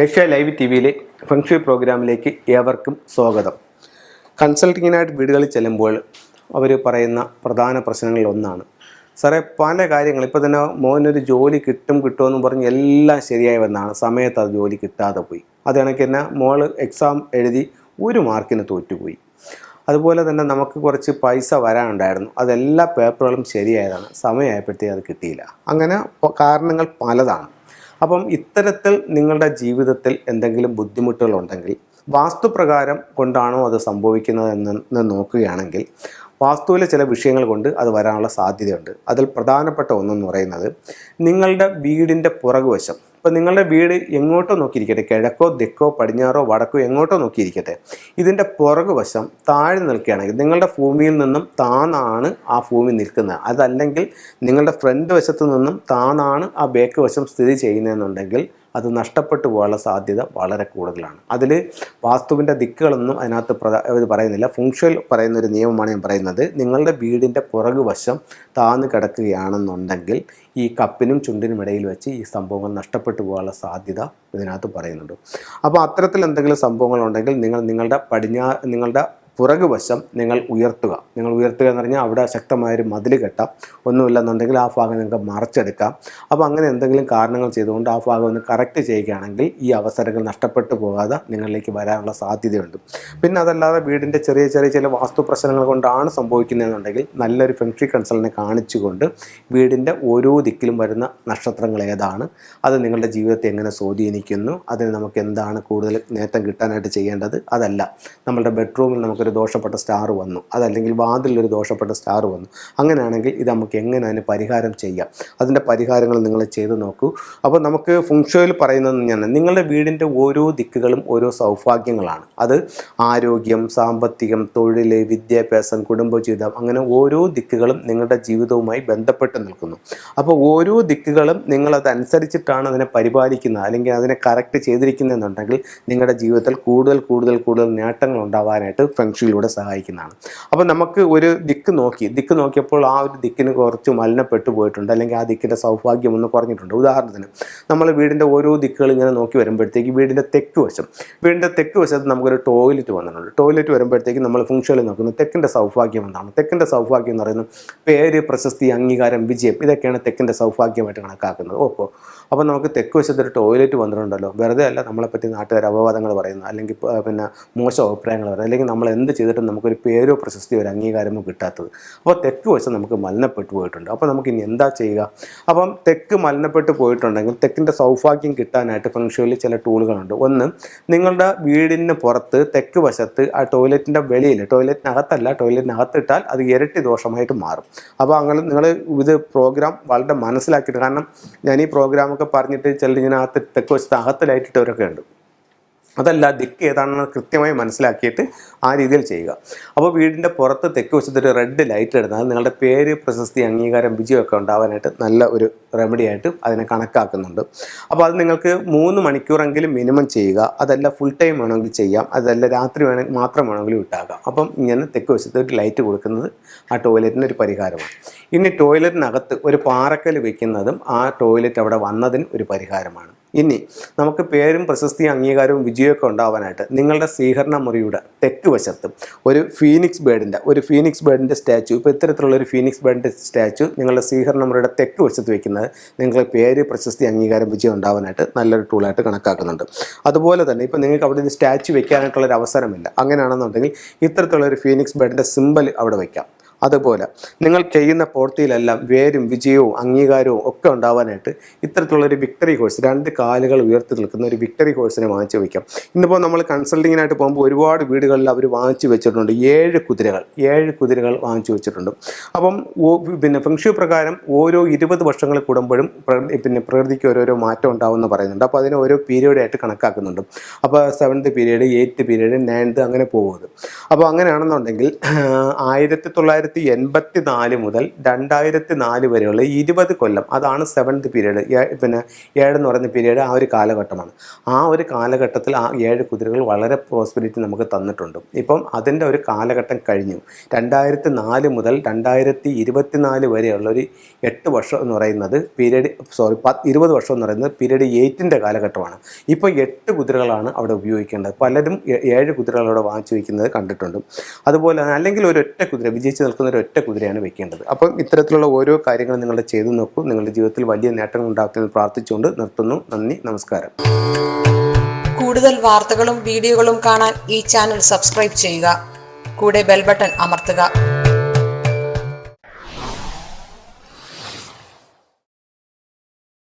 Asia live T വിയിലെ function പ്രോഗ്രാമിലേക്ക് ഏവർക്കും സ്വാഗതം. കൺസൾട്ടിങ്ങിനായിട്ട് വീടുകളിൽ ചെല്ലുമ്പോൾ അവർ പറയുന്ന പ്രധാന പ്രശ്നങ്ങളിൽ ഒന്നാണ് സാറേ പല കാര്യങ്ങൾ ഇപ്പോൾ തന്നെ മോനൊരു ജോലി കിട്ടും കിട്ടുമെന്ന് പറഞ്ഞ് എല്ലാം ശരിയായി വന്നാണ്. സമയത്ത് അത് ജോലി കിട്ടാതെ പോയി. അത് തന്നെ മോൾ എക്സാം എഴുതി ഒരു മാർക്കിന് തോറ്റുപോയി. അതുപോലെ തന്നെ നമുക്ക് കുറച്ച് പൈസ വരാനുണ്ടായിരുന്നു. അതെല്ലാ പേപ്പറുകളും ശരിയായതാണ്. സമയമായപ്പോഴത്തേക്ക് അത് കിട്ടിയില്ല. അങ്ങനെ കാരണങ്ങൾ പലതാണ്. അപ്പം ഇത്തരത്തിൽ നിങ്ങളുടെ ജീവിതത്തിൽ എന്തെങ്കിലും ബുദ്ധിമുട്ടുകളുണ്ടെങ്കിൽ വാസ്തുപ്രകാരം കൊണ്ടാണോ അത് സംഭവിക്കുന്നത് എന്ന് നോക്കുകയാണെങ്കിൽ വാസ്തുവിലെ ചില വിഷയങ്ങൾ കൊണ്ട് അത് വരാനുള്ള സാധ്യതയുണ്ട്. അതിൽ പ്രധാനപ്പെട്ട ഒന്നെന്ന് പറയുന്നത് നിങ്ങളുടെ വീടിന്റെ പുറകുവശം ഇപ്പം നിങ്ങളുടെ വീട് എങ്ങോട്ടോ നോക്കിയിരിക്കട്ടെ. കിഴക്കോ തെക്കോ പടിഞ്ഞാറോ വടക്കോ എങ്ങോട്ടോ നോക്കിയിരിക്കട്ടെ. ഇതിന്റെ പുറകുവശം താഴെ നിൽക്കുകയാണെങ്കിൽ നിങ്ങളുടെ ഭൂമിയിൽ നിന്നും താന്നാണ് ആ ഭൂമി നിൽക്കുന്നത്. അതല്ലെങ്കിൽ നിങ്ങളുടെ ഫ്രണ്ട് വശത്ത് നിന്നും താന്നാണ് ആ ബേക്ക് വശം സ്ഥിതി ചെയ്യുന്നതെന്നുണ്ടെങ്കിൽ അത് നഷ്ടപ്പെട്ടു പോകാനുള്ള സാധ്യത വളരെ കൂടുതലാണ്. അതിൽ വാസ്തുവിന്റെ ദിക്കുകളൊന്നും അതിനകത്ത് ഇത് പറയുന്നില്ല. ഫുങ്ഷൽ പറയുന്ന ഒരു നിയമമാണ് ഞാൻ പറയുന്നത്. നിങ്ങളുടെ വീടിന്റെ പുറകു വശം താന്ന് കിടക്കുകയാണെന്നുണ്ടെങ്കിൽ ഈ കപ്പിനും ചുണ്ടിനും ഇടയിൽ വെച്ച് ഈ സംഭവങ്ങൾ നഷ്ടപ്പെട്ടു പോകാനുള്ള സാധ്യത ഇതിനകത്ത് പറയുന്നുണ്ട്. അപ്പോൾ അത്തരത്തിൽ എന്തെങ്കിലും സംഭവങ്ങളുണ്ടെങ്കിൽ നിങ്ങൾ നിങ്ങളുടെ പടിഞ്ഞാ നിങ്ങളുടെ പുറകുവശം നിങ്ങൾ ഉയർത്തുക. നിങ്ങൾ ഉയർത്തുക എന്ന് പറഞ്ഞാൽ അവിടെ ശക്തമായൊരു മതിൽ കെട്ടാം. ഒന്നുമില്ലെന്നുണ്ടെങ്കിൽ ആ ഭാഗം നിങ്ങൾക്ക് മറച്ചെടുക്കാം. അപ്പോൾ അങ്ങനെ എന്തെങ്കിലും കാരണങ്ങൾ ചെയ്തുകൊണ്ട് ആ ഭാഗം ഒന്ന് കറക്റ്റ് ചെയ്യുകയാണെങ്കിൽ ഈ അവസരങ്ങൾ നഷ്ടപ്പെട്ടു പോകാതെ നിങ്ങളിലേക്ക് വരാനുള്ള സാധ്യതയുണ്ട്. പിന്നെ അതല്ലാതെ വീടിന്റെ ചെറിയ ചെറിയ ചില വാസ്തു പ്രശ്നങ്ങൾ കൊണ്ടാണ് സംഭവിക്കുന്നതെന്നുണ്ടെങ്കിൽ നല്ലൊരു ഫെൻട്രി കൺസൾട്ടിനെ കാണിച്ചുകൊണ്ട് വീടിന്റെ ഓരോ ദിക്കിലും വരുന്ന നക്ഷത്രങ്ങൾ ഏതാണ് അത് നിങ്ങളുടെ ജീവിതത്തെ എങ്ങനെ സ്വാധീനിക്കുന്നു അതിന് നമുക്ക് എന്താണ് കൂടുതൽ നേട്ടം കിട്ടാനായിട്ട് ചെയ്യേണ്ടത് അതല്ല. നമ്മളുടെ ബെഡ്റൂമിൽ നമുക്കൊരു ദോഷപ്പെട്ട സ്റ്റാർ വന്നു. അതല്ലെങ്കിൽ വാതിലൊരു ദോഷപ്പെട്ട സ്റ്റാർ വന്നു. അങ്ങനെയാണെങ്കിൽ ഇത് നമുക്ക് എങ്ങനെ അതിന് പരിഹാരം ചെയ്യാം? അതിന്റെ പരിഹാരങ്ങൾ നിങ്ങൾ ചെയ്തു നോക്കൂ. അപ്പോൾ നമുക്ക് ഫുങ്ഷോയിൽ പറയുന്നത് ഞാൻ നിങ്ങളുടെ വീടിന്റെ ഓരോ ദിക്കുകളും ഓരോ സൗഭാഗ്യങ്ങളാണ്. അത് ആരോഗ്യം സാമ്പത്തികം തൊഴിൽ വിദ്യാഭ്യാസം കുടുംബജീവിതം അങ്ങനെ ഓരോ ദിക്കുകളും നിങ്ങളുടെ ജീവിതവുമായി ബന്ധപ്പെട്ട് നിൽക്കുന്നു. അപ്പോൾ ഓരോ ദിക്കുകളും നിങ്ങളതനുസരിച്ചിട്ടാണ് അതിനെ പരിപാലിക്കുന്നത്. അല്ലെങ്കിൽ അതിനെ കറക്റ്റ് ചെയ്തിരിക്കുന്നതെന്നുണ്ടെങ്കിൽ നിങ്ങളുടെ ജീവിതത്തിൽ കൂടുതൽ കൂടുതൽ കൂടുതൽ നേട്ടങ്ങൾ ഉണ്ടാവാനായിട്ട് ഫെങ്ഷിയിലൂടെ സഹായിക്കുന്നതാണ്. അപ്പോൾ നമുക്ക് ഒരു ദിക്ക് നോക്കി ദിക്ക് നോക്കിയപ്പോൾ ആ ഒരു ദിക്കിന് കുറച്ച് മലിനപ്പെട്ടു പോയിട്ടുണ്ട് അല്ലെങ്കിൽ ആ ദിക്കിന്റെ സൗഭാഗ്യം ഒന്ന് കുറഞ്ഞിട്ടുണ്ട്. ഉദാഹരണത്തിന് നമ്മൾ വീടിന്റെ ഓരോ ദിക്കുകൾ ഇങ്ങനെ നോക്കി വരുമ്പോഴത്തേക്ക് വീടിന്റെ തെക്ക് വശം വീടിന്റെ തെക്ക് വശത്ത് നമുക്കൊരു ടോയ്ലറ്റ് വന്നിട്ടുണ്ട്. ടോയ്ലറ്റ് വരുമ്പോഴത്തേക്ക് നമ്മൾ ഫംഗ്ഷനിൽ നോക്കുന്നത് തെക്കിന്റെ സൗഭാഗ്യം എന്താണ്? തെക്കിന്റെ സൗഭാഗ്യം എന്ന് പറയുന്നത് പേര് പ്രശസ്തി അംഗീകാരം വിജയം ഇതൊക്കെയാണ് തെക്കിന്റെ സൗഭാഗ്യമായിട്ട് കണക്കാക്കുന്നത്. ഓപ്പോ അപ്പോൾ നമുക്ക് തെക്ക് വശത്ത് ഒരു ടോയ്ലറ്റ് വന്നിട്ടുണ്ടല്ലോ. വെറുതെ അല്ല നമ്മളെപ്പറ്റി നാട്ടുകാർ അപവാദങ്ങൾ പറയുന്നത് അല്ലെങ്കിൽ പിന്നെ മോശം അഭിപ്രായങ്ങൾ പറയുന്നത് അല്ലെങ്കിൽ നമ്മൾ എന്ത് ചെയ്തിട്ടും നമുക്കൊരു പേരോ പ്രശസ്തിയോ ഒരു അംഗീകാരമോ കിട്ടാത്തത്. അപ്പോൾ തെക്ക് വശം നമുക്ക് മലിനപ്പെട്ടു പോയിട്ടുണ്ട്. അപ്പോൾ നമുക്ക് ഇനി എന്താ ചെയ്യുക? അപ്പം തെക്ക് മലിനപ്പെട്ട് പോയിട്ടുണ്ടെങ്കിൽ തെക്കിന്റെ സൗഭാഗ്യം കിട്ടാനായിട്ട് ഫംഗ്ഷനിൽ ചില ടൂളുകളുണ്ട് ഒന്ന് നിങ്ങളുടെ വീടിന് പുറത്ത് തെക്ക് വശത്ത് ആ ടോയ്ലറ്റിന്റെ വെളിയിൽ ടോയ്ലറ്റിനകത്തല്ല ടോയ്ലറ്റിനകത്തിട്ടാൽ അത് ഇരട്ടി ദോഷമായിട്ട് മാറും. അപ്പോൾ അങ്ങനെ നിങ്ങൾ ഇത് പ്രോഗ്രാം വളരെ മനസ്സിലാക്കിയിട്ട് കാരണം ഞാൻ ഈ പ്രോഗ്രാമൊക്കെ പറഞ്ഞിട്ട് ചിലർ ഇതിനകത്ത് തെക്ക് വശത്ത് അകത്ത് ലൈറ്റിട്ടവരൊക്കെ ഉണ്ട്. അതല്ല ദിക്ക് ഏതാണെന്ന് കൃത്യമായി മനസ്സിലാക്കിയിട്ട് ആ രീതിയിൽ ചെയ്യുക. അപ്പോൾ വീടിന്റെ പുറത്ത് തെക്ക് വശത്തൊരു റെഡ് ലൈറ്റ് ഇടുന്നത് നിങ്ങളുടെ പേര് പ്രശസ്തി അംഗീകാരം വിജയമൊക്കെ ഉണ്ടാവാനായിട്ട് നല്ല ഒരു റെമഡി ആയിട്ട് അതിനെ കണക്കാക്കുന്നുണ്ട്. അപ്പോൾ അത് നിങ്ങൾക്ക് മൂന്ന് മണിക്കൂറെങ്കിലും മിനിമം ചെയ്യുക. അതല്ല ഫുൾ ടൈം വേണമെങ്കിൽ ചെയ്യാം. അതല്ല രാത്രി വേണമെങ്കിൽ മാത്രം വേണമെങ്കിലും ഇട്ടാക്കാം അപ്പം ഇങ്ങനെ തെക്ക് വശത്ത് ലൈറ്റ് കൊടുക്കുന്നത് ആ ടോയ്ലറ്റിന് ഒരു പരിഹാരമാണ്. ഇനി ടോയ്ലറ്റിനകത്ത് ഒരു പാറക്കൽ വെക്കുന്നതും ആ ടോയ്ലറ്റ് അവിടെ വന്നതിന് ഒരു പരിഹാരമാണ്. ഇനി നമുക്ക് പേരും പ്രശസ്തി അംഗീകാരവും വിജയമൊക്കെ ഉണ്ടാവാനായിട്ട് നിങ്ങളുടെ സ്വീകരണ മുറിയുടെ തെക്ക് വശത്ത് ഒരു ഫീനിക്സ് ബേഡിന്റെ ഒരു ഫീനിക്സ് ബേഡിന്റെ സ്റ്റാച്ചു ഇപ്പോൾ ഇത്തരത്തിലുള്ള ഒരു ഫീനിക്സ് ബേഡിന്റെ സ്റ്റാച്ചു നിങ്ങളുടെ സ്വീകരണ മുറിയുടെ തെക്ക് വശത്ത് വെക്കുന്നത് നിങ്ങളുടെ പേര് പ്രശസ്തി അംഗീകാരം വിജയം ഉണ്ടാവാനായിട്ട് നല്ലൊരു ടൂളായിട്ട് കണക്കാക്കുന്നുണ്ട്. അതുപോലെ തന്നെ ഇപ്പോൾ നിങ്ങൾക്ക് അവിടെ ഒരു സ്റ്റാച്ചു വെക്കാനായിട്ടുള്ളൊരു അവസരമില്ല. അങ്ങനെയാണെന്നുണ്ടെങ്കിൽ ഇത്തരത്തിലുള്ള ഒരു ഫീനിക്സ് ബേഡിന്റെ സിമ്പൽ അവിടെ വയ്ക്കാം അതുപോലെ നിങ്ങൾ ചെയ്യുന്ന പ്രവൃത്തിയിലെല്ലാം വേരും വിജയവും അംഗീകാരവും ഒക്കെ ഉണ്ടാവാനായിട്ട് ഇത്തരത്തിലുള്ള ഒരു വിക്ടറി കോഴ്സ് രണ്ട് കാലുകൾ ഉയർത്തി നിൽക്കുന്ന ഒരു വിക്ടറി കോഴ്സിനെ വാങ്ങിച്ചു വയ്ക്കാം. ഇന്നിപ്പോൾ നമ്മൾ കൺസൾട്ടിങ്ങിനായിട്ട് പോകുമ്പോൾ ഒരുപാട് വീടുകളിൽ അവർ വാങ്ങിച്ചു വെച്ചിട്ടുണ്ട്. ഏഴ് കുതിരകൾ ഏഴ് കുതിരകൾ വാങ്ങിച്ചു വെച്ചിട്ടുണ്ട്. അപ്പം പിന്നെ ഫെങ്ഷു പ്രകാരം ഓരോ ഇരുപത് വർഷങ്ങൾ കൂടുമ്പോഴും പിന്നെ പ്രകൃതിക്ക് ഓരോരോ മാറ്റം ഉണ്ടാവുമെന്ന് പറയുന്നുണ്ട്. അപ്പോൾ അതിനെ ഓരോ പീരീഡായിട്ട് കണക്കാക്കുന്നുണ്ട്. അപ്പോൾ seventh period eighth period ninth അങ്ങനെ പോകുന്നത്. അപ്പോൾ അങ്ങനെയാണെന്നുണ്ടെങ്കിൽ ആയിരത്തി തൊള്ളായിരത്തി തൊള്ളായിരത്തി എൺപത്തി നാല് മുതൽ രണ്ടായിരത്തി നാല് വരെയുള്ള ഇരുപത് കൊല്ലം അതാണ് സെവൻത് പീരീഡ് പിന്നെ ഏഴെന്ന് പറയുന്ന പീരീഡ് ആ ഒരു കാലഘട്ടമാണ്. ആ ഒരു കാലഘട്ടത്തിൽ ആ ഏഴ് കുതിരകൾ വളരെ പ്രോസ്പെരിറ്റി നമുക്ക് തന്നിട്ടുണ്ട്. ഇപ്പം അതിന്റെ ഒരു കാലഘട്ടം കഴിഞ്ഞു. രണ്ടായിരത്തി നാല് മുതൽ രണ്ടായിരത്തി ഇരുപത്തിനാല് വരെയുള്ള ഒരു എട്ട് വർഷം എന്ന് പറയുന്നത് പീരീഡ് സോറി പത്ത് ഇരുപത് വർഷം എന്ന് പറയുന്നത് പീരീഡ് എയ്റ്റിന്റെ കാലഘട്ടമാണ്. ഇപ്പോൾ എട്ട് കുതിരകളാണ് അവിടെ ഉപയോഗിക്കേണ്ടത്. പലരും ഏഴ് കുതിരകളോടെ വാങ്ങിച്ചു വയ്ക്കുന്നത് കണ്ടിട്ടുണ്ട്. അതുപോലെ അല്ലെങ്കിൽ ഒരു ഒറ്റ കുതിര വിജയിച്ച് ഒരു ഒറ്റ കുതിരയാണ് വെക്കേണ്ടത്. അപ്പം ഇത്തരത്തിലുള്ള ഓരോ കാര്യങ്ങളും നിങ്ങൾ ചെയ്തു നോക്കൂ. നിങ്ങളുടെ ജീവിതത്തിൽ വലിയ നേട്ടങ്ങൾ ഉണ്ടാക്കുമെന്ന് പ്രാർത്ഥിച്ചുകൊണ്ട് നിർത്തുന്നു. നന്ദി നമസ്കാരം. കൂടുതൽ വാർത്തകളും വീഡിയോകളും കാണാൻ ഈ ചാനൽ സബ്സ്ക്രൈബ് ചെയ്യുക. കൂടെ ബെൽബട്ടൺ അമർത്തുക.